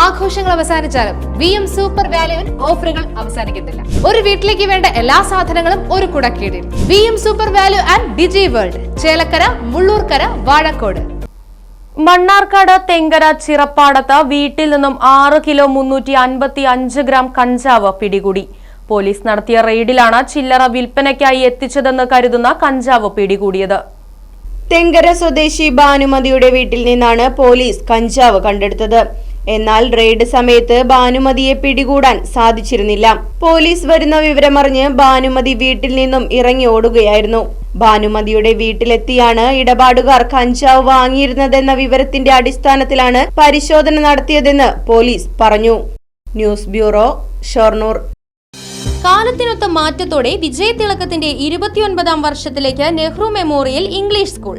ആഘോഷങ്ങൾ അവസാനിച്ചാലും V M super വാല്യുവിൽ ഓഫറുകൾ അവസാനിക്കുന്നില്ല. ഒരു വീട്ടിലേക്ക് വേണ്ട എല്ലാ സാധനങ്ങളും ഒരു കുടക്കീടിൽ. V M super value and Digi World Chelakkara Mullurkara Vazhakkode. Mannarkkad Thenkara ചിറപ്പാടത്ത് വീട്ടിൽ നിന്നും ആറ് കിലോ മുന്നൂറ്റി അൻപത്തി അഞ്ച് ഗ്രാം കഞ്ചാവ് പിടികൂടി. പോലീസ് നടത്തിയ റെയ്ഡിലാണ് ചില്ലറ വിൽപ്പനയ്ക്കായി എത്തിച്ചതെന്ന് കരുതുന്ന കഞ്ചാവ് പിടികൂടിയത്. തെങ്കര സ്വദേശി ഭാനുമതിയുടെ വീട്ടിൽ നിന്നാണ് പോലീസ് കഞ്ചാവ് കണ്ടെടുത്തത്. എന്നാൽ റെയ്ഡ് സമയത്ത് ഭാനുമതിയെ പിടികൂടാൻ സാധിച്ചിരുന്നില്ല. പോലീസ് വരുന്ന വിവരമറിഞ്ഞ് ഭാനുമതി വീട്ടിൽ നിന്നും ഇറങ്ങി ഓടുകയായിരുന്നു. ഭാനുമതിയുടെ വീട്ടിലെത്തിയാണ് ഇടപാടുകാർ കഞ്ചാവ് വാങ്ങിയിരുന്നതെന്ന വിവരത്തിന്റെ അടിസ്ഥാനത്തിലാണ് പരിശോധന നടത്തിയതെന്ന് പോലീസ് പറഞ്ഞു. News bureau Shoranur. കാലത്തിനൊത്ത മാറ്റത്തോടെ വിജയതിളക്കത്തിന്റെ ഇരുപത്തിയൊൻപതാം വർഷത്തിലേക്ക് നെഹ്റു മെമ്മോറിയൽ ഇംഗ്ലീഷ് സ്കൂൾ.